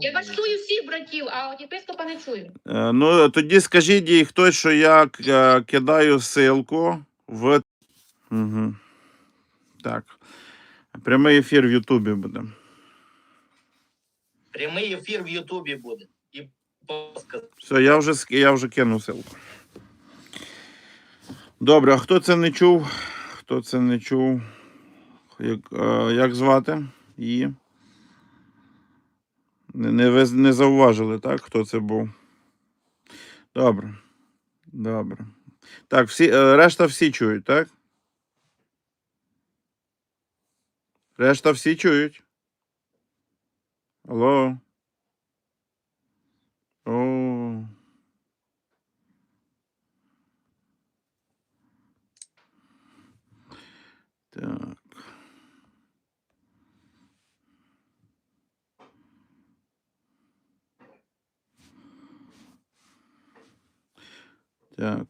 Я вас чую всіх братів, а от єпископа не чую. Е, Ну, тоді скажіть їй хтось, що я е, кидаю ссылку в. Угу. Так. Прямий ефір в Ютубі буде. Прямий ефір в Ютубі буде. І. Все, я вже, ск- я вже кину ссылку. Добре, а хто це не чув? Хто це не чув? Як, е, як звати її? Не, ви не зауважили, так? Хто це був? Добре. Добре. Так, всі, е, решта всі чують, так? Решта всі чують. Алло. Так.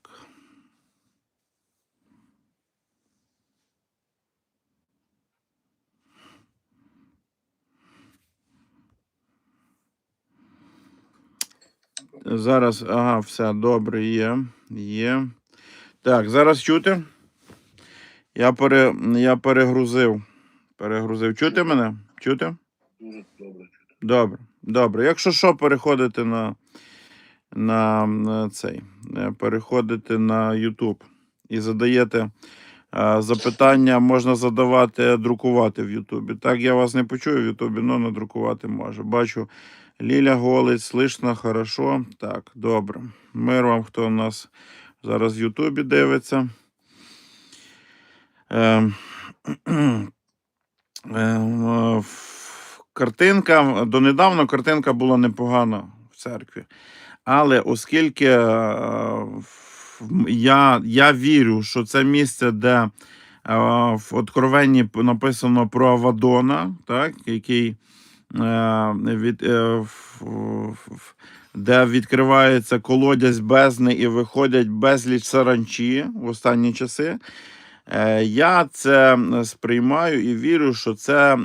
Зараз, ага, все добре, є. Є. Так, зараз чути? Я, пере, я перегрузив. Перегрузив. Чути мене? Чути? Дуже добре. Чути. Добре. Добре. Якщо що, переходите на, на, цей. е, Переходите на YouTube і задаєте е, запитання, можна задавати, друкувати в Ютубі. Так, я вас не почую в Ютубі, але надрукувати можу. Бачу, Ліля голить, слышно, хорошо. Так, добре. Мир вам, хто у нас зараз в Ютубі дивиться. Ем, ем, в- Картинка, донедавна картинка була непогана в церкві. Але оскільки е, я, я вірю, що це місце, де е, в Откровенні написано про Авадона, так, який е, від, де відкривається колодязь бездни і виходять безліч саранчі в останні часи. Я це сприймаю і вірю, що це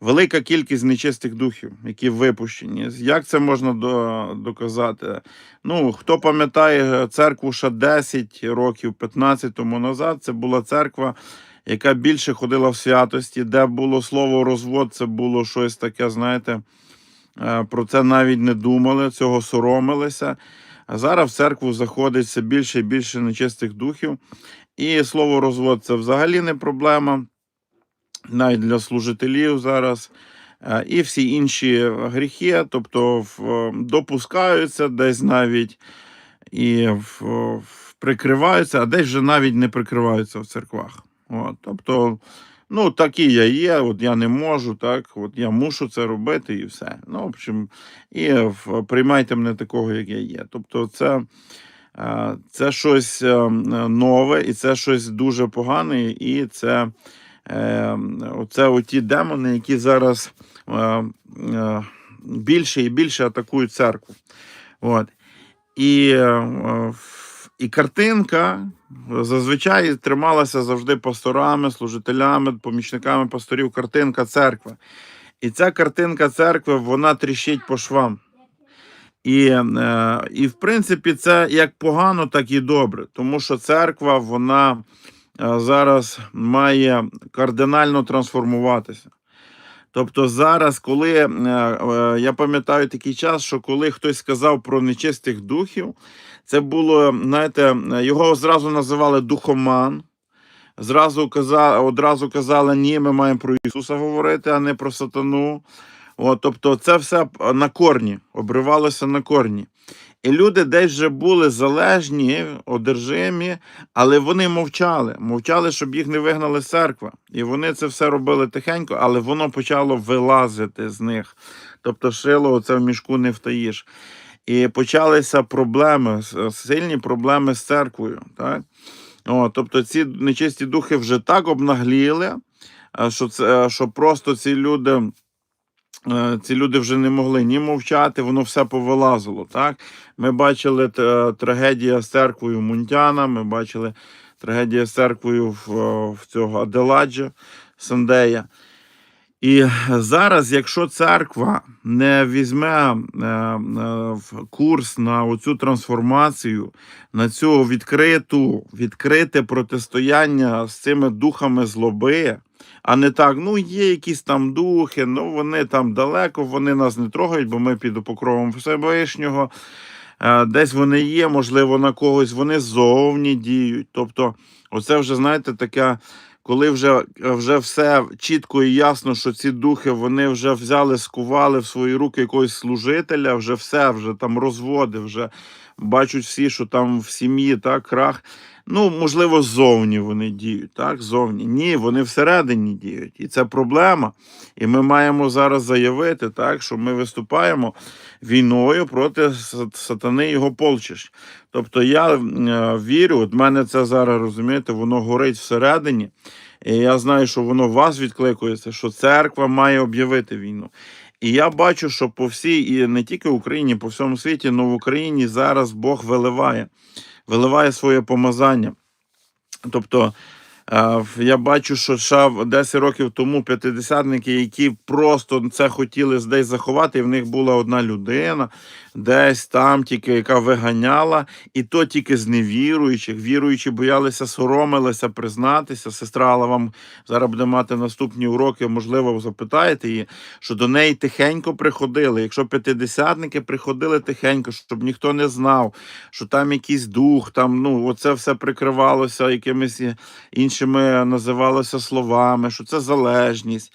велика кількість нечистих духів, які випущені. Як це можна до- доказати? Ну, хто пам'ятає церкву ще 10 років, 15 тому назад, це була церква, яка більше ходила в святості, де було слово розвод, це було щось таке, знаєте, е, про це навіть не думали, цього соромилися. А зараз в церкву заходить все більше і більше нечистих духів. І слово розвод це взагалі не проблема, навіть для служителів зараз. Е, І всі інші гріхи, тобто допускаються десь навіть і прикриваються, а десь вже навіть не прикриваються в церквах. От, тобто, ну, такі я є, от я не можу, так, от я мушу це робити і все. Ну, в общем, і приймайте мене такого, як я є. Тобто, це. Е, Це щось е, нове, і це щось дуже погане, і це е, оце оті демони, які зараз е, е, більше і більше атакують церкву. От. І, е, і картинка зазвичай трималася завжди пасторами, служителями, помічниками пасторів. Картинка церкви. І ця картинка церкви вона тріщить по швам. І, і в принципі, це як погано, так і добре, тому що церква вона зараз має кардинально трансформуватися. Тобто, зараз, коли е, е, я пам'ятаю такий час, що коли хтось сказав про нечистих духів, це було, знаєте, його зразу називали духоман. Зразу каза, одразу казали, ні, ми маємо про Ісуса говорити, а не про сатану. От, тобто, це все на корні, обривалося на корні. І люди десь вже були залежні, одержимі, але вони мовчали. Мовчали, щоб їх не вигнали з церкви. І вони це все робили тихенько, але воно почало вилазити з них. Тобто, шило оце в мішку не втаїш. І почалися проблеми, сильні проблеми з церквою. Так? О, тобто ці нечисті духи вже так обнагліли, е, що, це, що просто ці люди. Е, Ці люди вже не могли ні мовчати, воно все повилазило. Так? Ми бачили т- трагедія з церквою Мунтяна, ми бачили трагедія з церквою в, в цього Аделаджа Сандея. І зараз, якщо церква не візьме е, е, курс на оцю трансформацію, на цю відкриту, відкрите протистояння з цими духами злоби, а не так, ну є якісь там духи, ну вони там далеко, вони нас не трогають, бо ми під покровом Всевишнього. Е, Десь вони є, можливо, на когось вони ззовні діють. Тобто, оце вже, знаєте, таке, коли вже, вже все чітко і ясно, що ці духи вони вже взяли, скували в свої руки якогось служителя, вже все, вже там розводи, вже бачать всі, що там в сім'ї так, крах. Ну, можливо, ззовні вони діють, так, ззовні. Ні, вони всередині діють. І це проблема. І ми маємо зараз заявити, так, що ми виступаємо війною проти сатани і його полчищ. Тобто я е, вірю, от мене це зараз розумієте, воно горить всередині. І я знаю, що воно вас відкликується, що церква має об'явити війну. І я бачу, що по всій, і не тільки Україні, по всьому світі, але в Україні зараз Бог виливає, виливає своє помазання. Тобто я бачу, що ще 10 років тому п'ятидесятники, які просто це хотіли десь заховати, і в них була одна людина, десь там тільки, яка виганяла, і то тільки з невіруючих. Віруючі боялися, соромилися признатися. Сестра Алла вам зараз буде мати наступні уроки, можливо, запитаєте її, що до неї тихенько приходили. Якщо п'ятидесятники приходили тихенько, щоб ніхто не знав, що там якийсь дух, там ну оце все прикривалося якимись і- іншими називалося словами, що це залежність.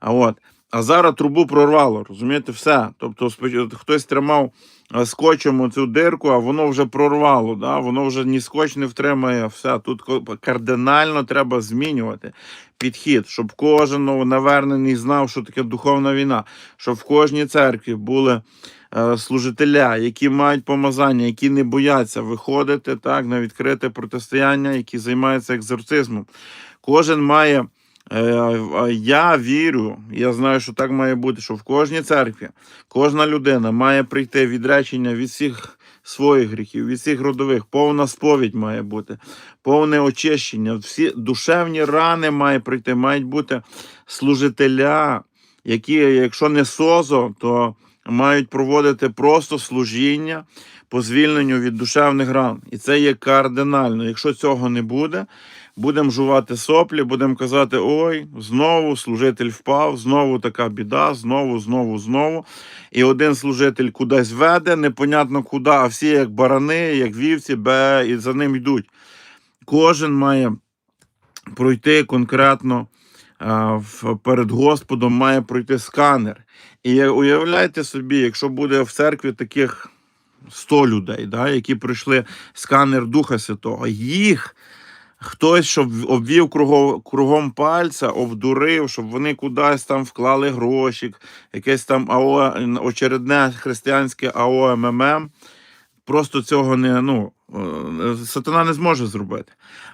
А от. А зараз трубу прорвало, розумієте, все. Тобто, хтось тримав скотчем цю дирку, а воно вже прорвало, да? воно вже ні скотч не втримає. Все. Тут кардинально треба змінювати підхід, щоб кожен новонавернений знав, що таке духовна війна, щоб в кожній церкві були е, служителя, які мають помазання, які не бояться виходити так, на відкрите протистояння, які займаються екзорцизмом. Кожен має. Е, Я вірю, я знаю, що так має бути, що в кожній церкві кожна людина має прийти відречення від всіх своїх гріхів, від всіх родових, повна сповідь має бути, повне очищення. Всі душевні рани має прийти, мають бути служителя, які, якщо не созо, то мають проводити просто служіння по звільненню від душевних ран. І це є кардинально. Якщо цього не буде, будемо жувати соплі, будемо казати: ой, знову служитель впав, знову така біда, знову, знову, знову. І один служитель кудись веде, непонятно куди, а всі як барани, як вівці, бе, і за ним йдуть. Кожен має пройти конкретно перед Господом, має пройти сканер. І уявляйте собі, якщо буде в церкві таких 100 людей, да, які пройшли сканер Духа Святого, їх хтось, щоб обвів кругом, кругом пальця, обдурив, щоб вони кудись там вклали гроші, якесь там АО, очередне християнське АО МММ. Просто цього не ну, е, сатана не зможе зробити.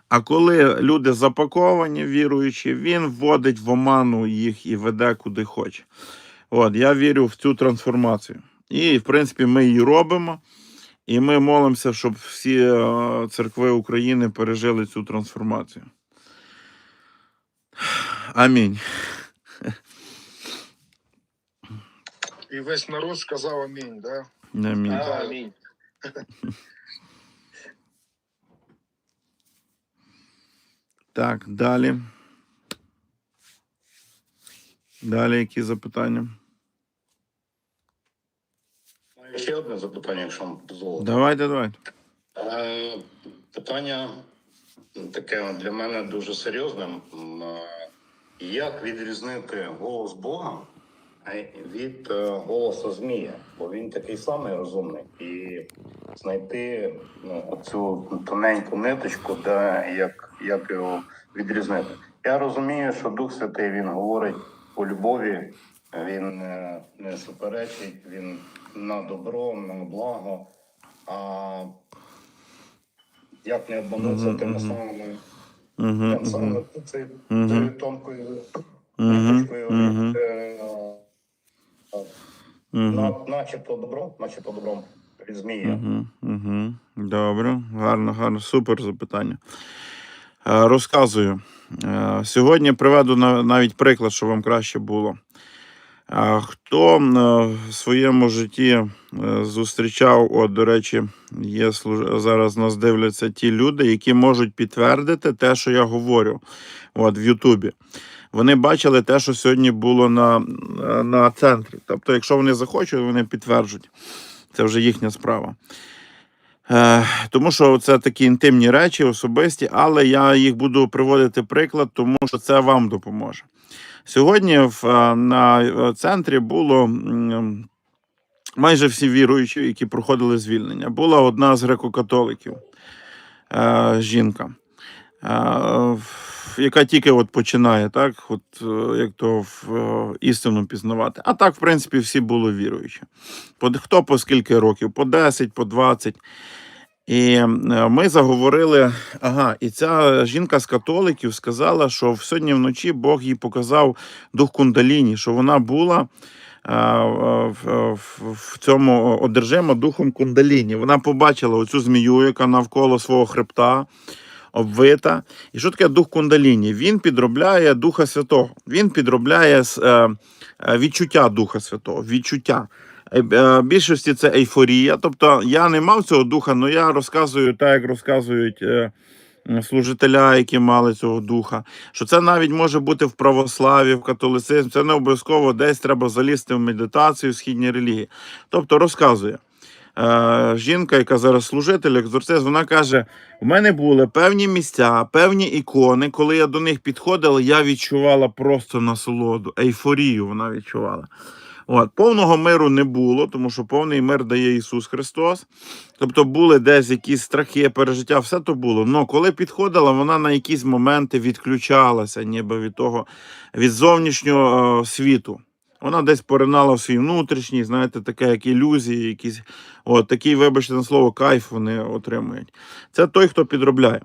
А коли люди запаковані, віруючі, він вводить в оману їх і веде куди хоче. От, я вірю в цю трансформацію. І, в принципі, ми її робимо. І ми молимося, щоб всі е, церкви України пережили цю трансформацію. Амінь. І весь народ сказав амінь, да? Амінь. Амінь. Так, далі. Далі які запитання? Ще одне запитання, якщо вам дозволите. Давайте, давайте. Е, Питання таке для мене дуже серйозне. Е, Як відрізнити голос Бога е, від е, голосу Змія? Бо він такий самий розумний. І знайти ну, цю тоненьку ниточку, де як, як його відрізнити. Я розумію, що Дух Святий він говорить по любові, він е, не суперечить, він на добро, на благо. А як не обманутися тими самими тим самим цією тонкою угу, е, угу. начебто добро, начебто добром від угу. Добре, гарно, гарно, супер запитання. Е, Розказую. Е, Сьогодні приведу навіть приклад, щоб вам краще було. Е, Хто е, в своєму житті е, зустрічав, от, до речі, є зараз нас дивляться ті люди, які можуть підтвердити те, що я говорю от, в Ютубі. Вони бачили те, що сьогодні було на, на центрі. Тобто, якщо вони захочуть, вони підтверджують. Це вже їхня справа. Е, тому що це такі інтимні речі, особисті, але я їх буду приводити приклад, тому що це вам допоможе. Сьогодні в, е, на е, центрі було майже всі віруючі, які проходили звільнення. Була одна з греко-католиків, е, жінка, яка тільки от починає, так, от, як то в істину пізнавати. А так, в принципі, всі були віруючі. Хто по скільки років? По 10, по 20. І ми заговорили. Ага, і ця жінка з католиків сказала, що сьогодні вночі Бог їй показав дух кундаліні, що вона була е, в, цьому одержима духом кундаліні. Вона побачила оцю змію, яка навколо свого хребта обвита. І що таке дух кундаліні? Він підробляє Духа Святого. Він підробляє е, е, відчуття Духа Святого, відчуття. Е, е, Більшості це ейфорія. Тобто я не мав цього духа, але я розказую так, як розказують е, служителя, які мали цього духа. Що це навіть може бути в православі, в католицизмі. Це не обов'язково десь треба залізти в медитацію, в східні релігії. Тобто розказує. Жінка, яка зараз служитель, екзорцист, вона каже: у мене були певні місця, певні ікони. Коли я до них підходила, я відчувала просто насолоду, ейфорію вона відчувала. От, повного миру не було, тому що повний мир дає Ісус Христос. Тобто були десь якісь страхи, пережиття, все то було. Но коли підходила, вона на якісь моменти відключалася, ніби від того, від зовнішнього е, світу. Вона десь поринала в свій внутрішній, знаєте, таке, як ілюзії, якісь от такий, вибачте на слово, кайф вони отримують. Це той, хто підробляє.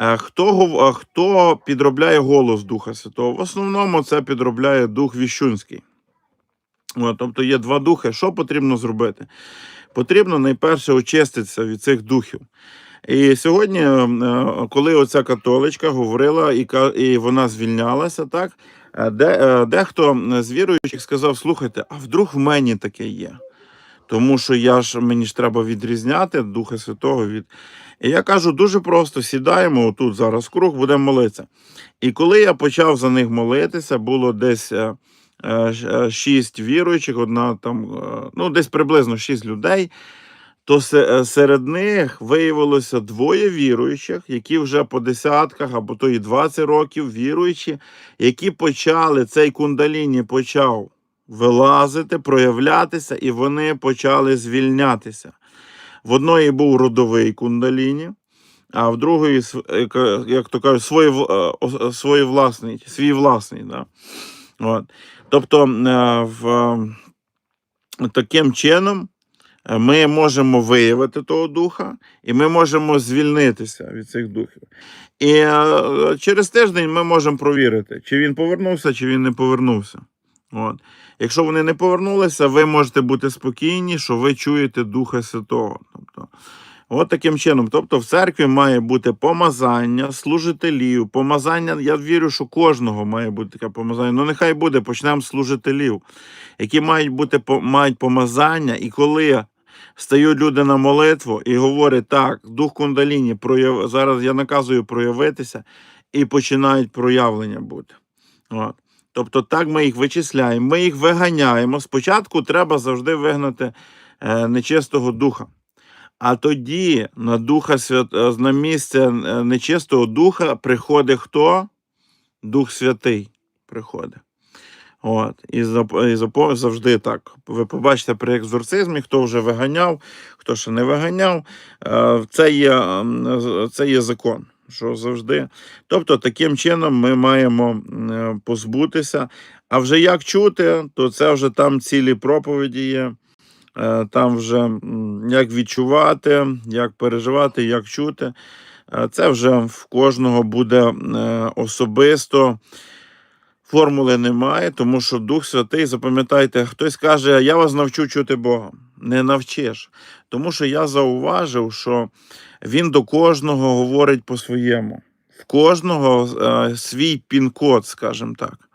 Е, Хто, е, хто підробляє голос Духа Святого? В основному це підробляє дух Віщунський. От, тобто є два духи. Що потрібно зробити? Потрібно найперше очиститися від цих духів. І сьогодні, е, коли оця католичка говорила, і, вона звільнялася, так, е, де, е, дехто з віруючих сказав: слухайте, а вдруг в мені таке є? Тому що я ж мені ж треба відрізняти Духа Святого від. І я кажу дуже просто: сідаємо отут зараз круг, будемо молитися. І коли я почав за них молитися, було десь шість віруючих, одна там, е, ну десь приблизно шість людей. То е, серед них виявилося двоє віруючих, які вже по десятках або то і 20 років віруючі, які почали цей кундаліні почав вилазити, проявлятися, і вони почали звільнятися. В одної був родовий кундаліні, а в другої, е, як то кажуть, е, ос- свої власний, свій власний. Да. От. Тобто, е, в, таким чином е, ми можемо виявити того духа, і ми можемо звільнитися від цих духів. І е, через тиждень ми можемо провірити, чи він повернувся, чи він не повернувся. От. Якщо вони не повернулися, ви можете бути спокійні, що ви чуєте Духа Святого. Тобто, от таким чином. Тобто в церкві має бути помазання служителів, помазання. Я вірю, що кожного має бути таке помазання. Ну, нехай буде, почнемо з служителів, які мають бути мають помазання, і коли. Стають люди на молитву і говорять, так, дух кундаліні прояв... зараз я наказую проявитися, і починають проявлення бути. От. Тобто так ми їх вичисляємо, ми їх виганяємо. Спочатку треба завжди вигнати е, нечистого духа. А тоді на духа свят... е, на місце е, нечистого духа приходить хто? Дух Святий приходить. От. І, завжди так. Ви побачите при екзорцизмі, хто вже виганяв, хто ще не виганяв. Е, Це є, це є закон. Що завжди. Тобто, таким чином ми маємо позбутися. А вже як чути, то це вже там цілі проповіді є. Е, Там вже як відчувати, як переживати, як чути. Е, Це вже в кожного буде е, особисто. Формули немає, тому що Дух Святий, запам'ятайте, хтось каже, я вас навчу чути Бога. Не навчиш. Тому що я зауважив, що він до кожного говорить по-своєму. В кожного свій пін-код, скажімо так.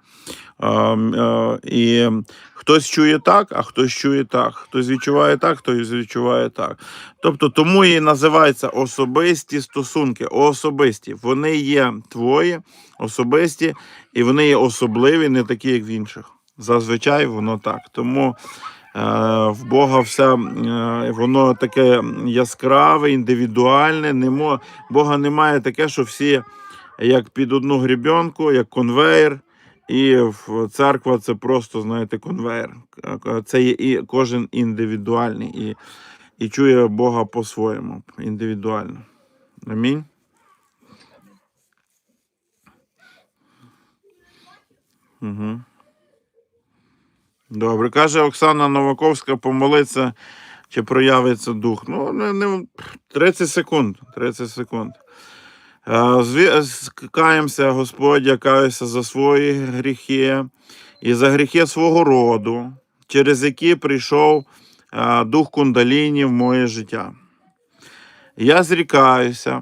Е, м, е, і хтось чує так, а хтось чує так. Хтось відчуває так, хтось відчуває так. Тобто, тому і називається особисті стосунки. Особисті. Вони є твої, особисті, і вони є особливі, не такі, як в інших. Зазвичай воно так. Тому е, в Бога все е, воно таке яскраве, індивідуальне. Не. Бога немає таке, що всі як під одну грібенку, як конвейер. І церква це просто, знаєте, конвейер. Це є і кожен індивідуальний і, і чує Бога по-своєму, індивідуально. Амінь. Угу. Добре. Каже Оксана Новаковська, помолиться, чи проявиться дух. Ну, не, не, 30 секунд. 30 секунд. Е, Каємося, Господь, я каюся за свої гріхи і за гріхи свого роду, через які прийшов е, дух кундаліні в моє життя. Я зрікаюся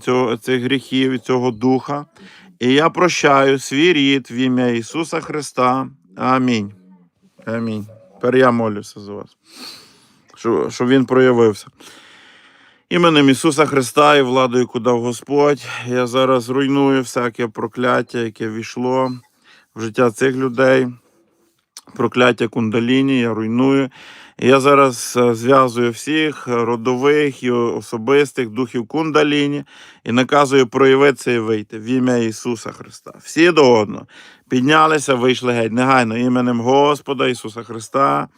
цього, цих гріхів і цього духа, і я прощаю свій рід в ім'я Ісуса Христа. Амінь. Амінь. Тепер я молюся за вас, щоб, щоб Він проявився. Іменем Ісуса Христа і владою, яку дав Господь, я зараз руйную всяке прокляття, яке війшло в життя цих людей. Прокляття кундаліні, я руйную. І я зараз е, зв'язую всіх родових і особистих духів кундаліні і наказую проявитися і вийти в ім'я Ісуса Христа. Всі до одного піднялися, вийшли геть. Негайно іменем Господа Ісуса Христа.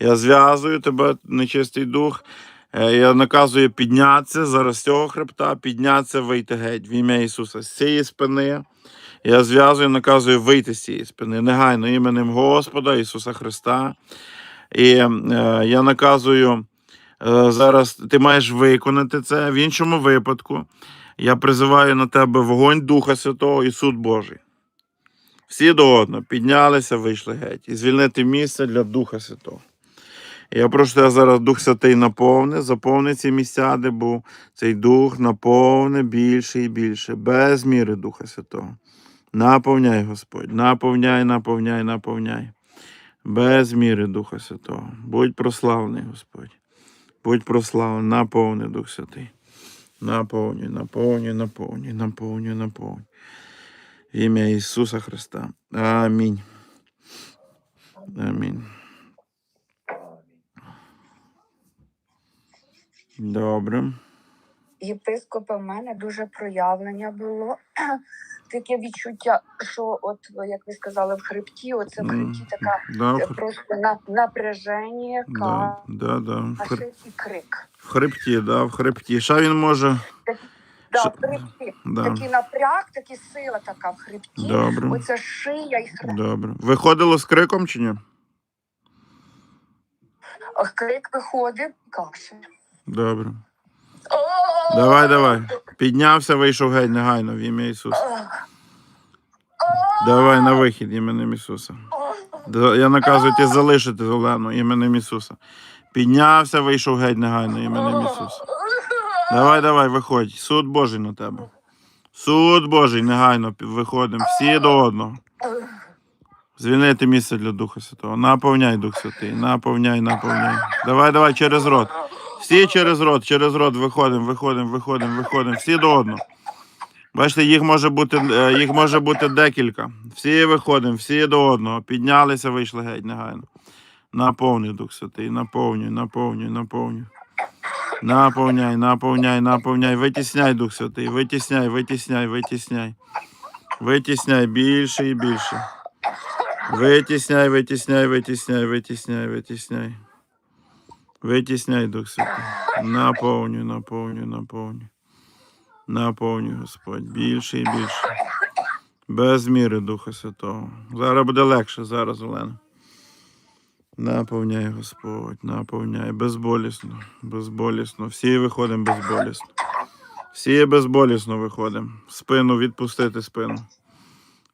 Я зв'язую тебе, нечистий дух. Е, Я наказую піднятися зараз з цього хребта, піднятися, вийти геть в ім'я Ісуса з цієї спини. Я зв'язую, наказую вийти з цієї спини. Негайно іменем Господа Ісуса Христа. І е, я наказую е, зараз, ти маєш виконати це. В іншому випадку я призиваю на тебе вогонь Духа Святого і суд Божий. Всі до одного піднялися, вийшли геть. І звільнити місце для Духа Святого. Я прошу тебе зараз Дух Святий наповни, заповни ці місця, де був цей Дух наповни більше і більше, без міри Духа Святого. Наповняй, Господь, наповняй, наповняй, наповняй. Без міри Духа Святого. Будь прославлений, Господь. Будь прославлений, наповни Дух Святий. Наповнюй, наповнюй, наповнюй, наповнюй, наповнюй. В ім'я Ісуса Христа. Амінь. Амінь. Добре. єпископа в мене дуже проявлення було. Таке відчуття, що от як ви сказали, в хребті, оце в хребті така Да, е, просто на, напряження, да, да, да. В, хр... і крик. в хребті, да, в хребті. Що він може? Да, Що- в хребті. Да. Такий напряг, така сила така в хребті. Добре. Оце шия і хребет. Добре. Виходило з криком чи ні? Крик виходить, кашель. Добре. Давай, давай. Піднявся, вийшов геть негайно в ім'я Ісуса. Давай на вихід іменем Ісуса. Я наказую тебе залишити Олену іменем Ісуса. Піднявся, вийшов геть негайно іменем Ісуса. Давай, давай, виходь. Суд Божий на тебе. Суд Божий, негайно виходимо. Всі до одного. Звільнити місце для Духа Святого. Наповняй Дух Святий. Наповняй, наповняй. Давай, давай, через рот. Всі через рот, через рот виходимо, виходимо, виходимо, виходимо. Всі до одного. Бачите, їх може бути, е, їх може бути декілька. Всі виходимо, всі до одного. Піднялися, вийшли геть негайно. Наповнюй Дух Святий, наповнюй, наповнюй, наповнюй. Наповняй, наповняй, наповняй. Витісняй Дух Святий, витісняй, витісняй, витісняй. Витісняй більше і більше. Витісняй, витісняй, витісняй, витісняй, витісняй. Витісняй, Дух Святий. Наповнюй, наповнюй, наповнюй. Наповнюй, Господь, більше і більше. Без міри Духа Святого. Зараз буде легше, зараз, Олена. Наповняй, Господь, наповняй. Безболісно, безболісно. Всі виходимо безболісно. Всі безболісно виходимо. Спину відпустити спину.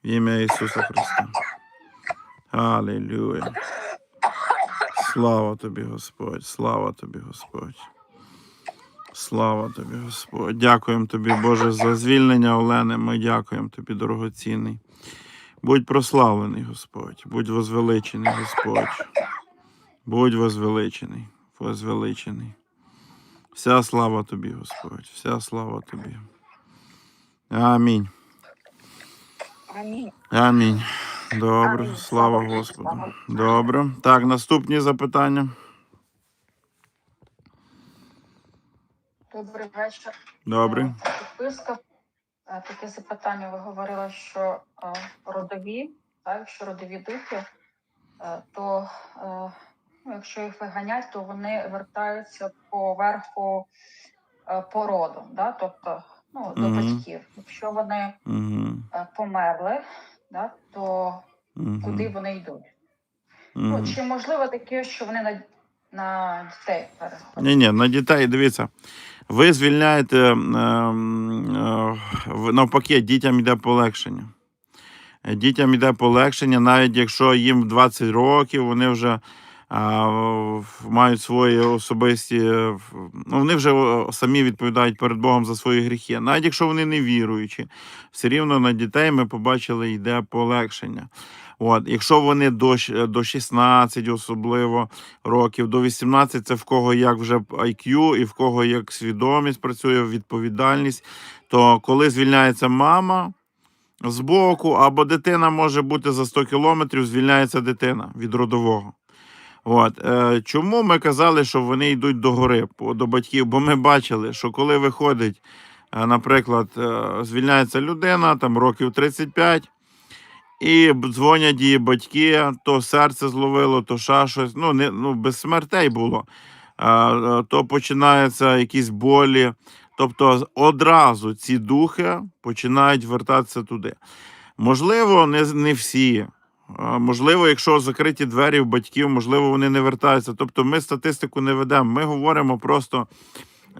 В ім'я Ісуса Христа. Алілюя. Слава тобі, Господь, слава тобі, Господь. Слава тобі, Господь. Дякуємо тобі, Боже, за звільнення Олени. Ми дякуємо тобі, дорогоцінний. Будь прославлений, Господь, будь возвеличений, Господь. Будь возвеличений, возвеличений. Вся слава тобі, Господь, вся слава тобі. Амінь. Амінь. Амінь. Добре, Амінь. слава Слава Господу. Добре. Так, наступні запитання. Добрий вечір. Добре. Е, Підписка. Е, Таке запитання. Ви говорили, що е, родові, так, якщо родові духи, то ну, якщо їх виганять, то вони вертаються по верху е, по роду, да? тобто ну, до Мгм. батьків. Якщо вони Угу. е, померли, да, то Угу. куди вони йдуть? Угу. Ну, чи можливо таке, що вони на, на дітей переходять? Ні, ні, на дітей, дивіться. Ви звільняєте ем, е, навпаки, дітям йде полегшення. Дітям йде полегшення, навіть якщо їм 20 років, вони вже мають свої особисті. е, Ну, вони вже самі відповідають перед Богом за свої гріхи. Навіть якщо вони не віруючі, все рівно на дітей ми побачили, йде полегшення. От, якщо вони до, до 16 особливо років, до 18 це в кого як вже IQ і в кого як свідомість працює, відповідальність, то коли звільняється мама з боку, або дитина може бути за 100 кілометрів, звільняється дитина від родового. От. Е, чому ми казали, що вони йдуть до гори, до батьків? Бо ми бачили, що коли виходить, е, наприклад, е, звільняється людина, там років 35, і дзвонять її батьки, то серце зловило, то ще щось. Ну, не, ну без смертей було. Е, то починаються якісь болі. Тобто одразу ці духи починають вертатися туди. Можливо, не, не всі. Можливо, якщо закриті двері в батьків, можливо, вони не вертаються. Тобто ми статистику не ведемо. Ми говоримо просто,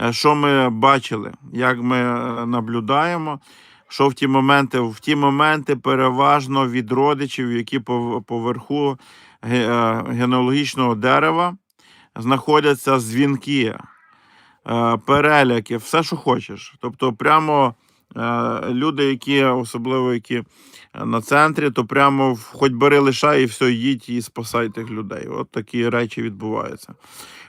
е, що ми бачили, як ми е, наблюдаємо що в ті моменти, в ті моменти переважно від родичів, які по- поверху е, генеалогічного дерева знаходяться дзвінки, переляки, все, що хочеш. Тобто, прямо люди, які особливо які на центрі, то прямо хоч бери лишай і все, їдь і спасай тих людей. От такі речі відбуваються.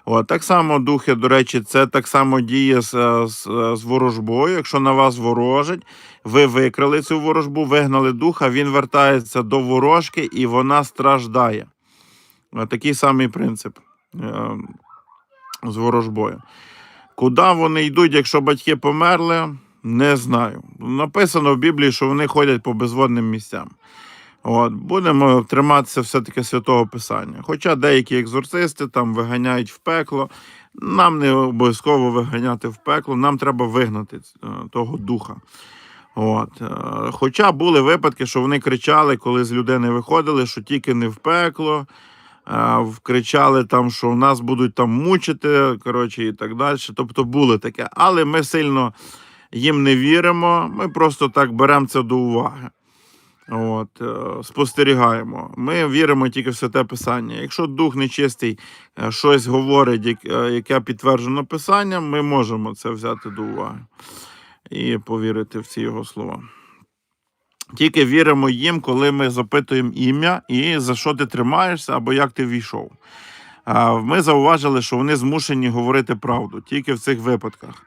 От, так само духи, до речі, це так само діє з, е, з, з ворожбою. Якщо на вас ворожить, ви викрали цю ворожбу, вигнали духа, він вертається до ворожки і вона страждає. Е, Такий самий принцип е, з ворожбою. Куди вони йдуть, якщо батьки померли, не знаю. Написано в Біблії, що вони ходять по безводним місцям. От, будемо триматися все-таки святого Писання. Хоча деякі екзорцисти там виганяють в пекло. Нам не обов'язково виганяти в пекло, нам треба вигнати е, того духа. От. е, Хоча були випадки, що вони кричали, коли з людини виходили, що тільки не в пекло. е, Кричали там, що нас будуть там мучити, коротше, і так далі. Тобто було таке. Але ми сильно їм не віримо. Ми просто так беремо це до уваги. От, е, спостерігаємо. Ми віримо тільки в святе писання. Якщо дух нечистий е, щось говорить, е, яке підтверджено писанням, ми можемо це взяти до уваги і повірити в ці його слова. Тільки віримо їм, коли ми запитуємо ім'я і за що ти тримаєшся або як ти війшов. Ми зауважили, що вони змушені говорити правду тільки в цих випадках.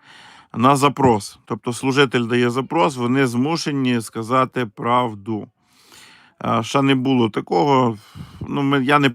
На запрос. Тобто служитель дає запрос, вони змушені сказати правду. Ще не було такого. Ну, я не